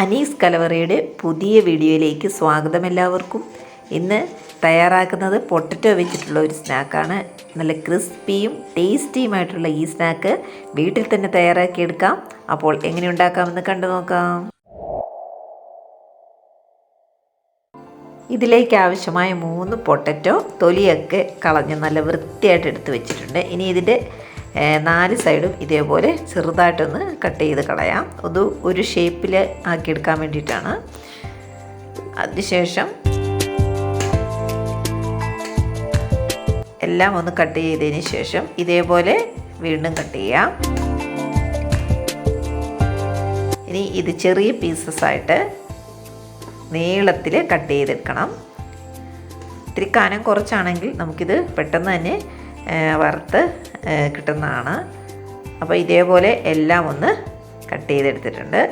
അനീസ് കലവറയുടെ പുതിയ വീഡിയോയിലേക്ക് സ്വാഗതം എല്ലാവർക്കും. ഇന്ന് തയ്യാറാക്കുന്നത് പൊട്ടറ്റോ വെച്ചിട്ടുള്ള ഒരു സ്നാക്കാണ്. നല്ല ക്രിസ്പിയും ടേസ്റ്റിയുമായിട്ടുള്ള ഈ സ്നാക്ക് വീട്ടിൽ തന്നെ തയ്യാറാക്കിയെടുക്കാം. അപ്പോൾ എങ്ങനെ ഉണ്ടാക്കാമെന്ന് കണ്ടു നോക്കാം. ഇതിലേക്ക് ആവശ്യമായ മൂന്ന് പൊട്ടറ്റോ തൊലിയൊക്കെ കളഞ്ഞ് നല്ല വൃത്തിയായിട്ട് എടുത്ത് വെച്ചിട്ടുണ്ട്. ഇനി ഇതിന്റെ നാല് സൈഡും ഇതേപോലെ ചെറുതായിട്ടൊന്ന് കട്ട് ചെയ്ത് കളയാം. അത് ഒരു ഷേപ്പിൽ ആക്കിയെടുക്കാൻ വേണ്ടിയിട്ടാണ്. അതിനുശേഷം എല്ലാം ഒന്ന് കട്ട് ചെയ്തതിന് ശേഷം ഇതേപോലെ വീണ്ടും കട്ട് ചെയ്യാം. ഇനി ഇത് ചെറിയ പീസസ് ആയിട്ട് നീളത്തിൽ കട്ട് ചെയ്തെടുക്കണം. ഇത്തിരി കനം കുറച്ചാണെങ്കിൽ നമുക്കിത് പെട്ടെന്ന് തന്നെ വറുത്ത് കിട്ടുന്നതാണ്. അപ്പോൾ ഇതേപോലെ എല്ലാം ഒന്ന് കട്ട് ചെയ്തെടുത്തിട്ടുണ്ട്.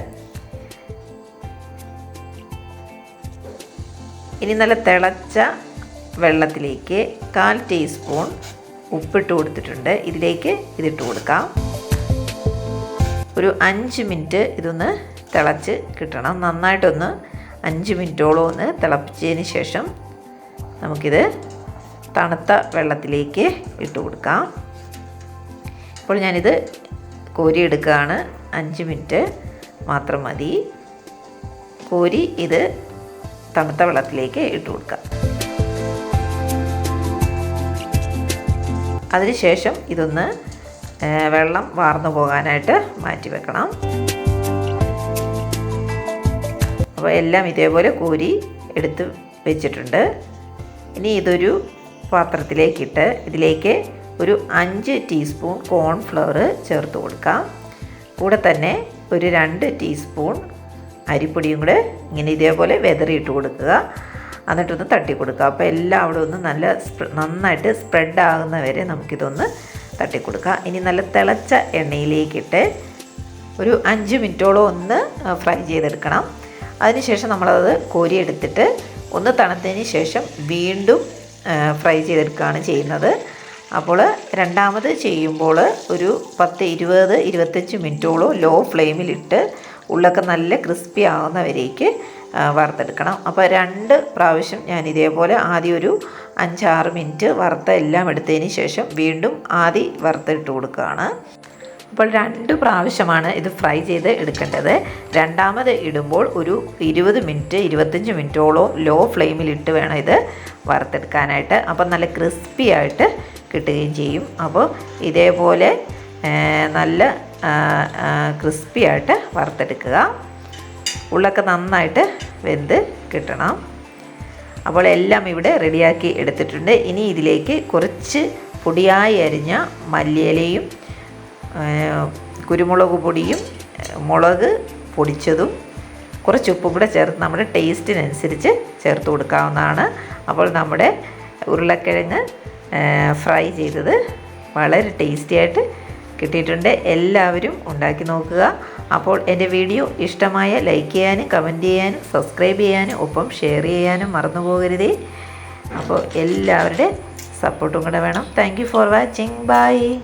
ഇനി നല്ല തിളച്ച വെള്ളത്തിലേക്ക് കാൽ ടീസ്പൂൺ ഉപ്പിട്ട് കൊടുത്തിട്ടുണ്ട്. ഇതിലേക്ക് ഇതിട്ട് കൊടുക്കാം. ഒരു അഞ്ച് മിനിറ്റ് ഇതൊന്ന് തിളച്ച് കിട്ടണം. നന്നായിട്ടൊന്ന് അഞ്ച് മിനിറ്റോളം ഒന്ന് തിളപ്പിച്ചതിന് ശേഷം നമുക്കിത് തണുത്ത വെള്ളത്തിലേക്ക് ഇട്ട് കൊടുക്കാം. ഇപ്പോൾ ഞാനിത് കോരിയെടുക്കുകയാണ് അഞ്ച് മിനിറ്റ് മാത്രം മതി. കോരി ഇത് തണുത്ത വെള്ളത്തിലേക്ക് ഇട്ട് കൊടുക്കാം അതിനുശേഷം ഇതൊന്ന് വെള്ളം വാർന്നു പോകാനായിട്ട് മാറ്റി വെക്കണം. അപ്പോൾ എല്ലാം ഇതേപോലെ കോരി എടുത്ത് വെച്ചിട്ടുണ്ട്. ഇനി ഇതൊരു പാത്രത്തിലേക്കിട്ട് ഇതിലേക്ക് ഒരു അഞ്ച് ടീസ്പൂൺ കോൺഫ്ലവർ ചേർത്ത് കൊടുക്കാം. കൂടെ തന്നെ ഒരു രണ്ട് ടീസ്പൂൺ അരിപ്പൊടിയും കൂടെ ഇങ്ങനെ ഇതേപോലെ വെതറിയിട്ട് കൊടുക്കുക. എന്നിട്ടൊന്ന് തട്ടി കൊടുക്കുക. അപ്പോൾ എല്ലാം അവിടെ ഒന്ന് നല്ല നന്നായിട്ട് സ്പ്രെഡ് ആകുന്ന വരെ നമുക്കിതൊന്ന് തട്ടി കൊടുക്കുക. ഇനി നല്ല തിളച്ച എണ്ണയിലേക്കിട്ട് ഒരു അഞ്ച് മിനിറ്റോളം ഒന്ന് ഫ്രൈ ചെയ്തെടുക്കണം. അതിനുശേഷം നമ്മളത് കോരിയെടുത്തിട്ട് ഒന്ന് തണുത്തതിന് ശേഷം വീണ്ടും ഫ്രൈ ചെയ്തെടുക്കുകയാണ് ചെയ്യുന്നത്. അപ്പോൾ രണ്ടാമത് ചെയ്യുമ്പോൾ ഒരു പത്ത് ഇരുപത് ഇരുപത്തഞ്ച് മിനിറ്റോളം ലോ ഫ്ലെയിമിലിട്ട് ഉള്ളൊക്കെ നല്ല ക്രിസ്പി ആവുന്നവരേക്ക് വറുത്തെടുക്കണം. അപ്പോൾ രണ്ട് പ്രാവശ്യം ഞാൻ ഇതേപോലെ ആദ്യം ഒരു അഞ്ചാറ് മിനിറ്റ് വറുത്ത എല്ലാം എടുത്തതിന് ശേഷം വീണ്ടും ആദ്യം വറുത്തിട്ട് കൊടുക്കുകയാണ്. അപ്പോൾ രണ്ട് പ്രാവശ്യമാണ് ഇത് ഫ്രൈ ചെയ്ത് എടുക്കേണ്ടത്. രണ്ടാമത് ഇടുമ്പോൾ ഒരു ഇരുപത് മിനിറ്റ് ഇരുപത്തഞ്ച് മിനിറ്റോളം ലോ ഫ്ലെയിമിലിട്ട് വേണം ഇത് വറുത്തെടുക്കാനായിട്ട്. അപ്പം നല്ല ക്രിസ്പി ആയിട്ട് കിട്ടുകയും ചെയ്യും. അപ്പോൾ ഇതേപോലെ നല്ല ക്രിസ്പി ആയിട്ട് വറുത്തെടുക്കുക. ഉള്ളൊക്കെ നന്നായിട്ട് വെന്ത് കിട്ടണം. അപ്പോൾ എല്ലാം ഇവിടെ റെഡിയാക്കി എടുത്തിട്ടുണ്ട്. ഇനി ഇതിലേക്ക് കുറച്ച് പൊടിയായി അരിഞ്ഞ മല്ലിയിലയും കുരുമുളക് പൊടിയും മുളക് പൊടിച്ചതും കുറച്ച് ഉപ്പും കൂടെ ചേർത്ത് നമ്മുടെ ടേസ്റ്റിനനുസരിച്ച് ചേർത്ത് കൊടുക്കാവുന്നതാണ്. അപ്പോൾ നമ്മുടെ ഉരുളക്കിഴങ്ങ് ഫ്രൈ ചെയ്തത് വളരെ ടേസ്റ്റി ആയിട്ട് കിട്ടിയിട്ടുണ്ട്. എല്ലാവരും ഉണ്ടാക്കി നോക്കുക. അപ്പോൾ എന്റെ വീഡിയോ ഇഷ്ടമായ ലൈക്ക് ചെയ്യാനും കമന്റ് ചെയ്യാനും സബ്സ്ക്രൈബ് ചെയ്യാനും ഒപ്പം ഷെയർ ചെയ്യാനും മറന്നു പോകരുതേ. അപ്പോൾ എല്ലാവരുടെ സപ്പോർട്ടും കൂടെ വേണം. Thank for watching. ബൈ.